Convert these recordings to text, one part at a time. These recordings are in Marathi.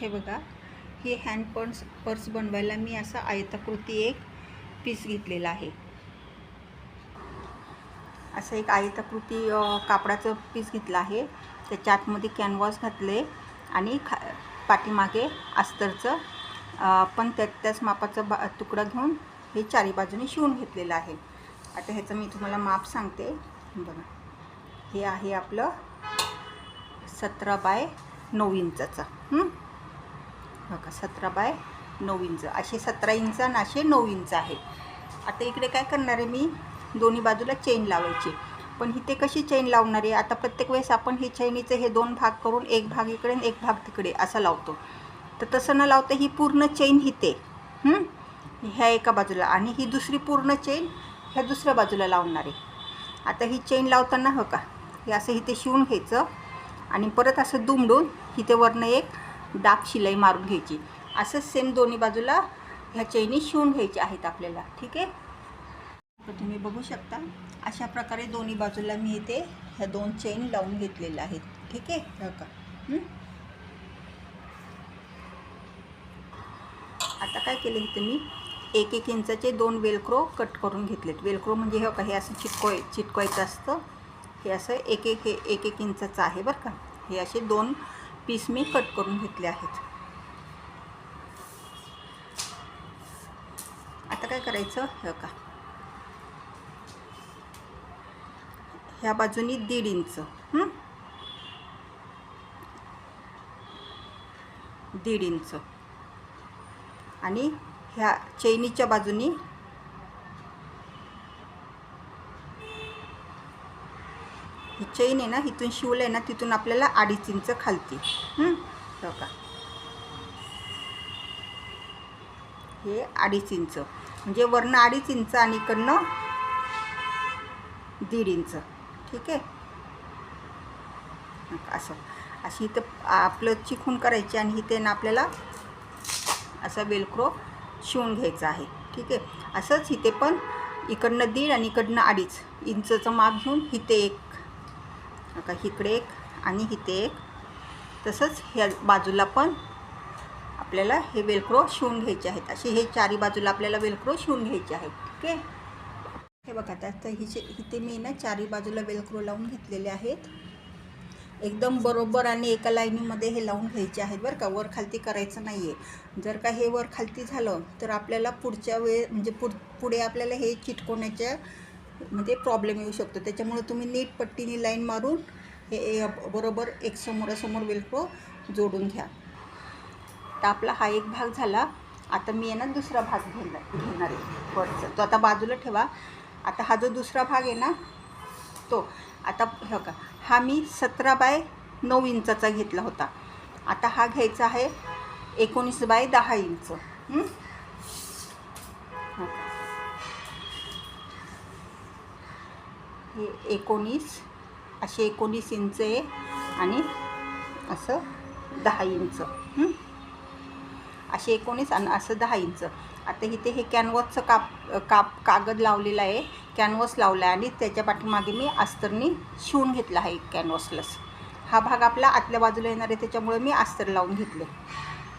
हे बघा हे हँड पर्स पर्स बनवायला मी असा आयताकृती एक पीस घेतलेला आहे. असं एक आयताकृती कापडाचं पीस घेतलं आहे. त्याच्या आतमध्ये कॅनव्हास घातले आणि खा पाठीमागे अस्तरचं पण त्या त्याच मापाचा बा तुकडा घेऊन हे चारी बाजूने शिवून घेतलेलं आहे. आता ह्याचं मी तुम्हाला माप सांगते. बघा हे आहे आपलं सतरा बाय नऊ इंचाचं बघा सतरा बाय नऊ इंच. असे सतरा इंच आणि असे नऊ इंच आहे. आता इकडे काय करणार आहे मी? दोन्ही बाजूला चेन लावायची. पण इथे कशी चेन लावणार आहे? आता प्रत्येक वेळेस आपण हे चैनीचे हे दोन भाग करून एक भाग इकडे आणि एक भाग तिकडे असा लावतो. तर तसं न लावता ही पूर्ण चेन हिते ह्या एका बाजूला. आणि ही दुसरी पूर्ण चेन ह्या दुसऱ्या बाजूला लावणार आहे. आता ही चेन लावताना हो का हे असं इथे शिवून घ्यायचं. आणि परत असं दुमडून इथे वरनं एक डाग शिलाई मारून घ्यायची. असंच सेम दोन्ही बाजूला ह्या चैनी शिवून घ्यायच्या आहेत आपल्याला. ठीक आहे? तुम्ही बघू शकता अशा प्रकारे दोन्ही बाजूला मी इथे ह्या दोन चेन लावून घेतलेल्या आहेत. ठीक आहे? हो का आता काय केलं इथे मी? एक एक इंचाचे दोन वेलक्रो कट करून घेतलेत. वेलक्रो म्हणजे हे का हे असं चिटकोय चिटकवायचं असतं. हे असं एक एक हे एक एक इंचाचं आहे बरं का. हे असे दोन पीस मी कट करून घेतले आहेत. आता काय करायचं? हे का ह्या बाजूनी दीड इंच. दीड इंच. आणि ह्या चैनीच्या बाजूनी ही चैन आहे ना इथून शिवलं आहे ना तिथून आपल्याला अडीच इंच खालती. बघा हो? का हे अडीच इंच. म्हणजे वरनं अडीच इंच आणि इकडनं दीड इंच. ठीक आहे? असं. अशी इथं आपलं चिकून करायची आणि इथे ना आपल्याला असा वेलक्रो शिवून घ्यायचा आहे. ठीक आहे? असंच इथे पण इकडनं दीड आणि इकडनं अडीच इंचचं माप घेऊन इथे एक का इकडे एक आणि इथे एक. तसंच ह्या बाजूला पण आपल्याला हे वेलक्रो शिवून घ्यायचे आहेत. असे हे चारी बाजूला आपल्याला वेलक्रो शिवून घ्यायचे आहेत. ठीक आहे हे बघा आता हिचे इथे मी ना चारी बाजूला वेलक्रो लावून घेतलेले आहेत. एकदम बरोबर आणि एका लाईनीमध्ये हे लावून घ्यायचे आहेत बरं का. वर खालती करायचं नाही आहे जर का हे वर खालती झालं तर आपल्याला पुढच्या वेळ म्हणजे पुढ पुढे आपल्याला हे चिटकवण्याच्या म्हणजे प्रॉब्लेम येऊ शकतो. त्याच्यामुळे तुम्ही नीट पट्टीने लाईन मारून हे ए- बरोबर एक समोरासमोर वेलक्रो जोडून घ्या. तर आपला हा एक भाग झाला. आता मी आहे ना दुसरा भाग घेणार घेणार आहे वरचा. तो आता बाजूला ठेवा. आता हा जो दुसरा भाग आहे ना तो आता हे का हा मी सतरा बाय नऊ इंचाचा घेतला होता. आता हा घ्यायचा आहे एकोणीस बाय दहा इंच. हे एकोणीस असे एकोणीस इंच आहे आणि असं दहा इंच. असे एकोणीस आणि असं दहा इंच. आता इथे हे कॅनव्हसचं काप काप कागद लावलेला आहे. कॅनव्हस लावला आहे आणि त्याच्या पाठीमागे मी अस्तरनी शिवून घेतला आहे कॅनव्हसलाच हा भाग आपला आतल्या बाजूला येणार आहे त्याच्यामुळे मी अस्तर लावून घेतले.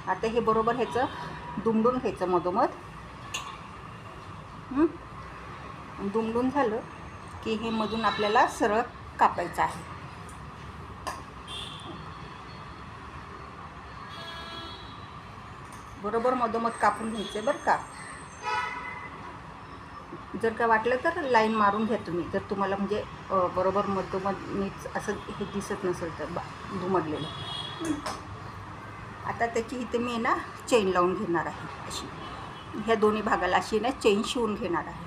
आता हे बरोबर ह्याचं दुमडून घ्यायचं मधोमध. दुमडून झालं. की हे मधून आपल्याला सरळ कापायचं आहे. बरोबर मधोमध कापून घ्यायचं आहे बरं का? जर का वाटलं तर लाईन मारून घ्या तुम्ही. जर तुम्हाला म्हणजे बरोबर मधोमध मीच असं हे दिसत नसेल तर बा दुमडलेलं. आता त्याची इथे मी ना चेन लावून घेणार आहे अशी. ह्या दोन्ही भागाला अशी ना चेन शिवून घेणार आहे.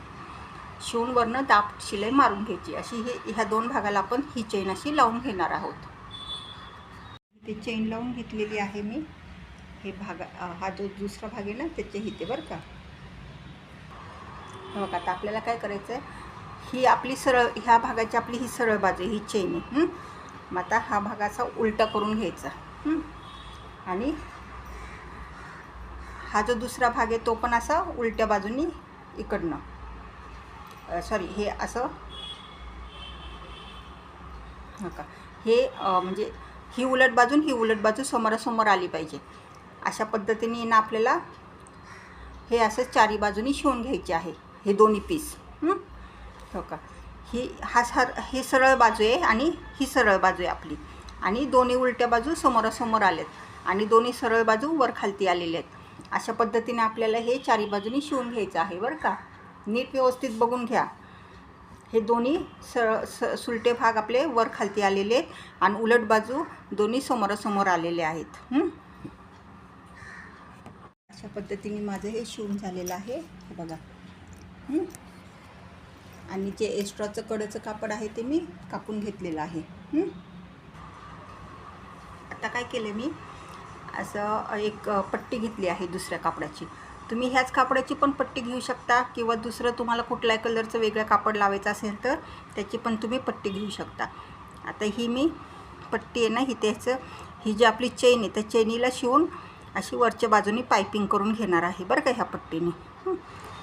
शिवून वरनं दाब शिलाई मारून घ्यायची. अशी ही ह्या दोन भागाला आपण ही चेन अशी लावून घेणार आहोत. इथे चेन लावून घेतलेली आहे मी. हे भाग हा जो दुसरा भाग आहे ना त्याच्या हिते बरं का. हे बघा आता आपल्याला काय करायचं आहे ही आपली सरळ ह्या भागाची आपली ही सरळ बाजू आहे, ही चेन आहे. मग आता हा भाग असा उलटा करून घ्यायचा. आणि हा जो दुसरा भाग आहे तो पण असा उलट्या बाजूनी इकडनं. सॉरी हे असं हो का हे म्हणजे ही उलट बाजून ही उलट बाजू समोरासमोर आली पाहिजे. अशा पद्धतीने ना आपल्याला हे असं चारी बाजूनी शिवून घ्यायचे आहे हे दोन्ही पीस हो? का? ही हा सर हे सरळ बाजू आहे आणि ही सरळ बाजू आहे आपली. आणि दोन्ही उलट्या बाजू समोरासमोर आल्यात आणि दोन्ही सरळ बाजू वर खालती आलेले आहेत. अशा पद्धतीने आपल्याला हे चारी बाजूनी शिवून घ्यायचं आहे बरं का? नीट व्यवस्थित बघून घ्या. हे दोन्ही स स सुलटे भाग आपले वर खालती आलेले आहेत आणि उलट बाजू दोन्ही समोरासमोर आलेले आहेत. अशा पद्धतीने माझं हे शिवून झालेलं आहे. हे बघा. आणि जे एक्स्ट्राचं कडचं कापड आहे ते मी कापून घेतलेलं आहे. आता काय केलं मी? असं एक पट्टी घेतली आहे दुसऱ्या कापडाची. तुम्ही ह्याच कापडाची पण पट्टी घेऊ शकता किंवा दुसरं तुम्हाला कुठल्याही कलरचं वेगळं कापड लावायचं असेल तर त्याची पण तुम्ही पट्टी घेऊ शकता. आता ही मी पट्टी आहे ना ही त्याचं ही जी आपली चेन आहे त्या चेनीला शिवून अशी वरच्या बाजूनी पायपिंग करून घेणार आहे बरं का ह्या पट्टीने.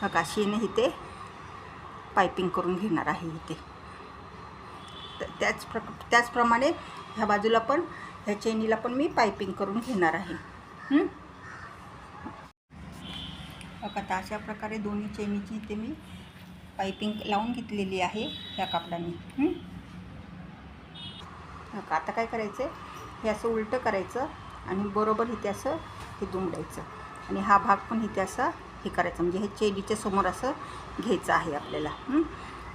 मग अशी ना इथे पायपिंग करून घेणार आहे इथे तर त्याच प्र त्याचप्रमाणे ह्या बाजूला पण ह्या चेनीला पण मी पायपिंग करून घेणार आहे. आता अशा प्रकारे दोन्ही चेनीची इथे मी पायपिंग लावून घेतलेली आहे ह्या कापडाने. हं? आता काय करायचं आहे हे असं उलटं करायचं आणि बरोबर इथे असं हे दुमडायचं. आणि हा भाग पण इथे असं हे करायचं. म्हणजे हे चेनीच्या समोर असं घ्यायचं आहे आपल्याला.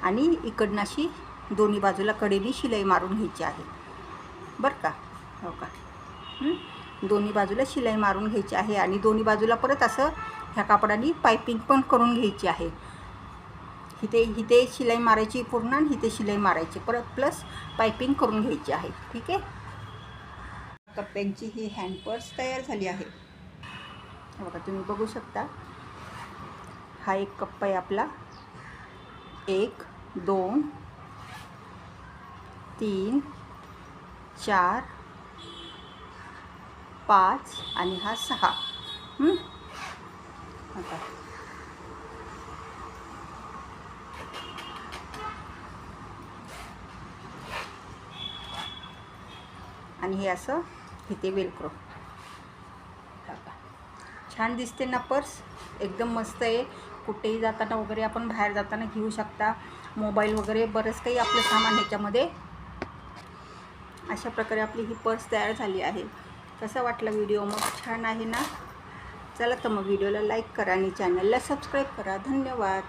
आणि इकडनं अशी दोन्ही बाजूला कडेने शिलाई मारून घ्यायची आहे. बरं का? हो का? दोन्ही बाजूला शिलाई मारून घ्यायची आहे आणि दोन्ही बाजूला परत असं ह्या कापडाने पायपिंग पण करून घ्यायची आहे. इथे इथे शिलाई मारायची पूर्ण आणि इथे शिलाई मारायची. परत प्लस पायपिंग करून घ्यायची आहे. ठीक आहे? कप्प्यांची ही हँडपर्स तयार झाली आहे. बघा तुम्ही बघू शकता. हा एक कप्पा आहे आपला. एक दोन तीन चार पाच आणि हा सहा. आता. आणि हे असं इथे वेलक्रो. छान दिसते ना पर्स. एकदम मस्त आहे. कुठेही जाताना वगैरे आपण बाहेर जाताना घेऊ शकता. मोबाईल वगैरे बरंच काही आपलं सामान ह्याच्यामध्ये. अशा प्रकारे आपली ही पर्स तयार झाली आहे. कसा वाटला व्हिडिओ? मग छान आहे ना? चला तर मग व्हिडिओला लाईक करा आणि चॅनलला सबस्क्राईब करा. धन्यवाद.